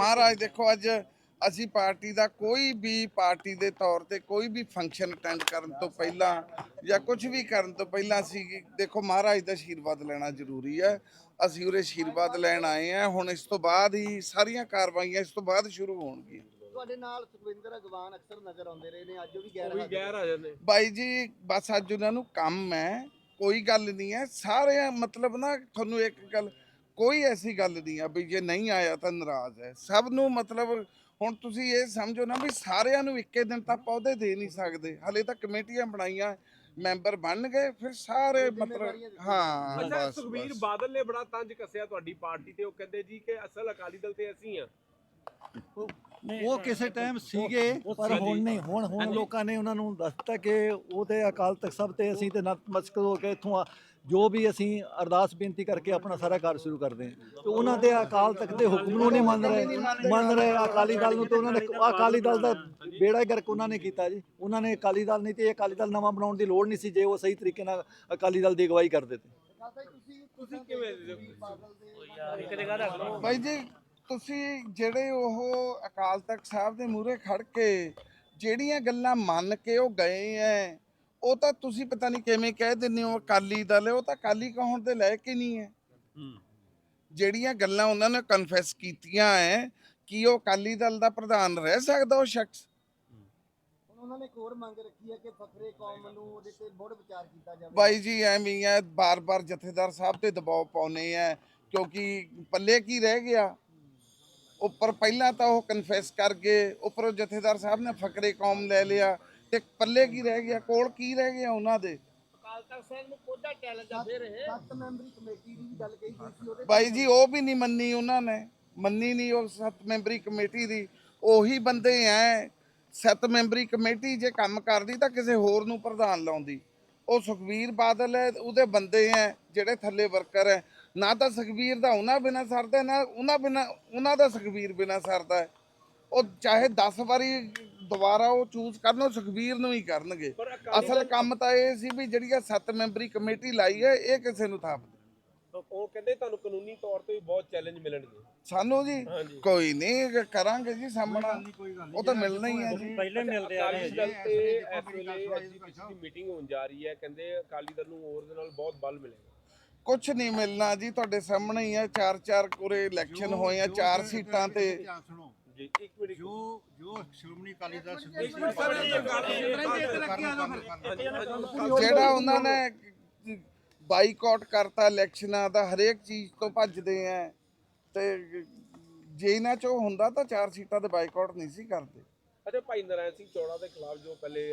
ਮਹਾਰਾਜ ਦੇਖੋ ਅੱਜ ਅਸੀਂ ਪਾਰਟੀ ਦਾ ਕੋਈ ਵੀ ਪਾਰਟੀ ਦੇ ਤੌਰ ਤੇ ਕੋਈ ਵੀ ਫੰਕਸ਼ਨ ਅਟੈਂਡ ਕਰਨ ਤੋਂ ਪਹਿਲਾਂ ਜਾਂ ਕੁਝ ਵੀ ਕਰਨ ਤੋਂ ਪਹਿਲਾਂ ਅਸੀਂ ਦੇਖੋ ਮਹਾਰਾਜ ਦਾ ਆਸ਼ੀਰਵਾਦ ਲੈਣਾ ਜ਼ਰੂਰੀ ਹੈ। ਅਸੀਂ ਉਹਦੇ ਆਸ਼ੀਰਵਾਦ ਲੈਣ ਆਏ ਆ ਹੁਣ ਇਸ ਤੋਂ ਬਾਅਦ ਹੀ ਸਾਰੀਆਂ ਕਾਰਵਾਈਆਂ ਇਸ ਤੋਂ ਬਾਅਦ ਸ਼ੁਰੂ ਹੋਣਗੀਆਂ। ਤੁਹਾਡੇ ਨਾਲ ਸੁਖਵਿੰਦਰ ਅਗਵਾਨ ਅਕਸਰ ਨਜ਼ਰ ਆਉਂਦੇ ਰਹੇ ਨੇ। ਅੱਜ ਉਹ ਵੀ ਗੈਰ ਵੀ ਹਾਜ਼ਰ ਗੈਰ ਆ ਜਾਂਦੇ ਬਾਈ ਜੀ ਬਸ ਅੱਜ ਉਹਨਾਂ ਨੂੰ ਕੰਮ ਹੈ ਕੋਈ ਗੱਲ ਨਹੀਂ ਹੈ। ਸਾਰੇ ਮਤਲਬ ਨਾ ਤੁਹਾਨੂੰ ਇੱਕ ਗੱਲ ਕੋਈ ਐਸੀ ਗੱਲ ਨਹੀਂ ਆ ਵੀ ਜੇ ਨਹੀਂ ਆਇਆ ਤਾਂ ਨਾਰਾਜ਼ ਹੈ। ਸਭ ਨੂੰ ਮਤਲਬ ਹੁਣ ਤੁਸੀਂ ਇਹ ਸਮਝੋ ਨਾ ਵੀ ਸਾਰਿਆਂ ਨੂੰ ਇੱਕੇ ਦਿਨ ਤਾਂ ਪੌਦੇ ਦੇ ਨਹੀਂ ਸਕਦੇ। ਹਲੇ ਤਾਂ ਕਮੇਟੀਆਂ ਬਣਾਈਆਂ ਮੈਂਬਰ ਬਣ ਗਏ ਫਿਰ ਸਾਰੇ ਮਤਲਬ ਹਾਂ ਅੱਛਾ ਬਸ ਸੁਖਬੀਰ ਬਸ। ਬਾਦਲ ਨੇ ਬੜਾ ਤੰਜ ਕੱਸਿਆ ਤੁਹਾਡੀ ਪਾਰਟੀ ਤੇ। ਉਹ ਕਹਿੰਦੇ ਜੀ ਕਿ ਅਸਲ ਅਕਾਲੀ ਦਲ ਤੇ ਅਸੀਂ ਆ ਉਹ ਕਿਸੇ ਟਾਈਮ ਸੀਗੇ ਪਰ ਹੁਣ ਨਹੀਂ ਹੁਣ ਹੁਣ ਲੋਕਾਂ ਨੇ ਉਹਨਾਂ ਨੂੰ ਦੱਸਤਾ ਕਿ ਉਹ ਤੇ ਅਕਾਲ ਤਖਤ ਸਭ ਤੇ ਅਸੀਂ ਤੇ ਨਤਮਸਤਕ ਹੋ ਕੇ ਇੱਥੋਂ ਆ ਜੋ ਵੀ ਅਸੀਂ ਅਰਦਾਸ ਬੇਨਤੀ ਕਰਕੇ ਆਪਣਾ ਸਾਰਾ ਕਾਰਜ ਸ਼ੁਰੂ ਕਰਦੇ ਹਾਂ। ਤੇ ਉਹਨਾਂ ਦੇ ਅਕਾਲ ਤਖਤ ਦੇ ਹੁਕਮ ਨੂੰ ਨਹੀਂ ਮੰਨ ਰਹੇ ਮੰਨ ਰਹੇ ਅਕਾਲੀ ਦਲ ਨੂੰ ਤੇ ਉਹਨਾਂ ਨੇ ਅਕਾਲੀ ਦਲ ਦਾ ਬੇੜਾ ਹੀ ਗਰਕ ਉਹਨਾਂ ਨੇ ਕੀਤਾ ਜੀ। ਉਹਨਾਂ ਨੇ ਅਕਾਲੀ ਦਲ ਨਹੀਂ ਤੇ ਇਹ ਅਕਾਲੀ ਦਲ ਨਵਾਂ ਬਣਾਉਣ ਦੀ ਲੋੜ ਨਹੀਂ ਸੀ ਜੇ ਉਹ ਸਹੀ ਤਰੀਕੇ ਨਾਲ ਅਕਾਲੀ ਦਲ ਦੀ ਅਗਵਾਈ ਕਰਦੇ ਤੇ। ਤੁਸੀਂ ਤੁਸੀਂ ਕਿਵੇਂ ਬਾਈ ਜੀ ਤੁਸੀਂ ਜਿਹੜੇ ਉਹ ਅਕਾਲ ਤਖਤ ਸਾਹਿਬ ਦੇ ਮੂਹਰੇ ਖੜ ਕੇ ਜਿਹੜੀਆਂ ਗੱਲਾਂ ਮੰਨ ਕੇ ਉਹ ਗਏ ਐ ਉਹ ਤਾਂ ਤੁਸੀਂ ਪਤਾ ਨਹੀਂ ਕਿਵੇਂ ਕਹਿ ਦਿੰਦੇ ਹੋ ਅਕਾਲੀ ਦਲ ਉਹ ਤਾਂ ਅਕਾਲੀ ਕਹਾਉਣ ਦੇ ਲਾਇਕ ਹੀ ਨਹੀਂ ਹੈ। ਜਿਹੜੀਆਂ ਗੱਲਾਂ ਉਹਨਾਂ ਨੇ ਕਨਫੈਸ ਕੀਤੀਆਂ ਐ ਕਿ ਉਹ ਅਕਾਲੀ ਦਲ ਦਾ ਪ੍ਰਧਾਨ ਰਹਿ ਸਕਦਾ ਉਹ ਸ਼ਖਸ। ਹੁਣ ਉਹਨਾਂ ਨੇ ਇੱਕ ਹੋਰ ਮੰਗ ਰੱਖੀ ਹੈ ਕਿ ਫਖਰੇ ਕੌਮ ਨੂੰ ਉਹਦੇ ਤੇ ਮੁੜ ਵਿਚਾਰ ਕੀਤਾ ਜਾਵੇ। ਬਾਈ ਜੀ ਐਵੇਂ ਹੀ ਹੈ ਬਾਰ-ਬਾਰ ਜਥੇਦਾਰ ਸਾਹਿਬ ਤੇ ਦਬਾਅ ਪਾਉਨੇ ਆ ਕਿਉਂਕਿ ਪੱਲੇ ਕੀ ਰਹਿ ਗਿਆ? ਉੱਪਰ ਪਹਿਲਾਂ ਤਾਂ ਉਹ ਕਨਫੈਸ ਕਰ ਗਏ ਉੱਪਰੋਂ ਜਥੇਦਾਰ ਸਾਹਿਬ ਨੇ ਫਕਰੇ ਕੌਮ ਲੈ ਲਿਆ ਤੇ ਪੱਲੇ ਕੀ ਰਹਿ ਗਿਆ ਕੋਲ ਕੀ ਰਹਿ ਗਿਆ ਉਹਨਾਂ ਦੇ? ਅਕਾਲ ਤਖਤ ਸਾਹਿਬ ਨੂੰ ਕੋਡਾ ਚੈਲੰਜ ਆ ਫਿਰ ਇਹ। ਸੱਤ ਮੈਂਬਰੀ ਕਮੇਟੀ ਦੀ ਵੀ ਗੱਲ ਕਹੀ ਗਈ ਸੀ ਉਹਦੇ ਬਾਈ ਜੀ ਉਹ ਵੀ ਨਹੀਂ ਮੰਨੀ ਉਹਨਾਂ ਨੇ ਮੰਨੀ ਨਹੀਂ ਉਹ ਸੱਤ ਮੈਂਬਰੀ ਕਮੇਟੀ ਦੀ ਉਹੀ ਬੰਦੇ ਐ ਸੱਤ ਮੈਂਬਰੀ ਕਮੇਟੀ ਜੇ ਕੰਮ ਕਰਦੀ ਤਾਂ ਕਿਸੇ ਹੋਰ ਨੂੰ ਪ੍ਰਧਾਨ ਲਾਉਂਦੀ। ਉਹ ਸੁਖਵੀਰ ਬਾਦਲ ਹੈ ਉਹਦੇ ਬੰਦੇ ਐ ਜਿਹੜੇ ਥੱਲੇ ਵਰਕਰ ਐ ਨਾ ਤਾਂ ਸੁਖਵੀਰ ਦਾ ਉਹਨਾਂ ਬਿਨਾ ਸਰਦਾ ਨਾ ਉਹਨਾਂ ਬਿਨਾ ਉਹਨਾਂ ਦਾ ਸੁਖਵੀਰ ਬਿਨਾ ਸਰਦਾ। ਉਹ ਚਾਹੇ 10 ਵਾਰੀ ਦੁਬਾਰਾ ਉਹ ਚੂਜ਼ ਕਰਨ ਉਹ ਸੁਖਵੀਰ ਨੂੰ ਹੀ ਕਰਨਗੇ। ਅਸਲ ਕੰਮ ਤਾਂ ਇਹ ਸੀ ਵੀ ਜਿਹੜੀ ਇਹ ਸੱਤ ਮੈਂਬਰੀ ਕਮੇਟੀ ਲਾਈ ਹੈ ਇਹ ਕਿਸੇ ਨੂੰ ਥਾਪ ਦੇ ਉਹ ਕਹਿੰਦੇ ਤੁਹਾਨੂੰ ਕਾਨੂੰਨੀ ਤੌਰ ਤੇ ਵੀ ਬਹੁਤ ਚੈਲੰਜ ਮਿਲਣਗੇ। ਸਾਨੂੰ ਜੀ। ਕੋਈ ਨਹੀਂ ਕਰਾਂਗੇ ਜੀ ਸਾਹਮਣਾ ਉਹ ਤਾਂ ਮਿਲਣਾ ਹੀ ਹੈ ਜੀ। ਪਹਿਲੇ ਮਿਲਦੇ ਆ ਰਹੇ ਤੇ ਇਸ ਵੇਲੇ ਮੀਟਿੰਗ ਹੋਣ ਜਾ ਰਹੀ ਹੈ ਕਹਿੰਦੇ ਅਕਾਲੀ ਦਲ ਨੂੰ ਹੋਰ ਦੇ ਨਾਲ ਬਹੁਤ ਬਲ ਮਿਲੇਗਾ। ਕੁਝ ਨਹੀਂ ਮਿਲਣਾ ਜੀ ਤੁਹਾਡੇ ਸਾਹਮਣੇ ਹੀ ਹੈ ਚਾਰ ਚਾਰ ਕੋਰੇ ਇਲੈਕਸ਼ਨ ਹੋਏ ਆ ਚਾਰ ਸੀਟਾਂ ਤੇ। ਜੋ ਜੋ ਸ਼੍ਰੋਮਣੀ ਅਕਾਲੀ ਦਲ ਜਿਹੜਾ ਉਹਨਾਂ ਨੇ ਬਾਈਕਾਟ ਕਰਤਾ ਇਲੈਕਸ਼ਨਾਂ ਦਾ ਹਰੇਕ ਚੀਜ਼ ਤੋਂ ਭੱਜਦੇ ਆ ਤੇ ਜੇ ਇਹਨਾਂ ਚੋਂ ਹੁੰਦਾ ਤਾਂ ਚਾਰ ਸੀਟਾਂ ਤੇ ਬਾਈਕਾਟ ਨਹੀਂ ਸੀ ਕਰਦੇ। ਅੱਛਾ ਭਾਈ ਨਰਾਇਣ ਸਿੰਘ ਚੌੜਾ ਦੇ ਖਿਲਾਫ ਜੋ ਪਹਿਲੇ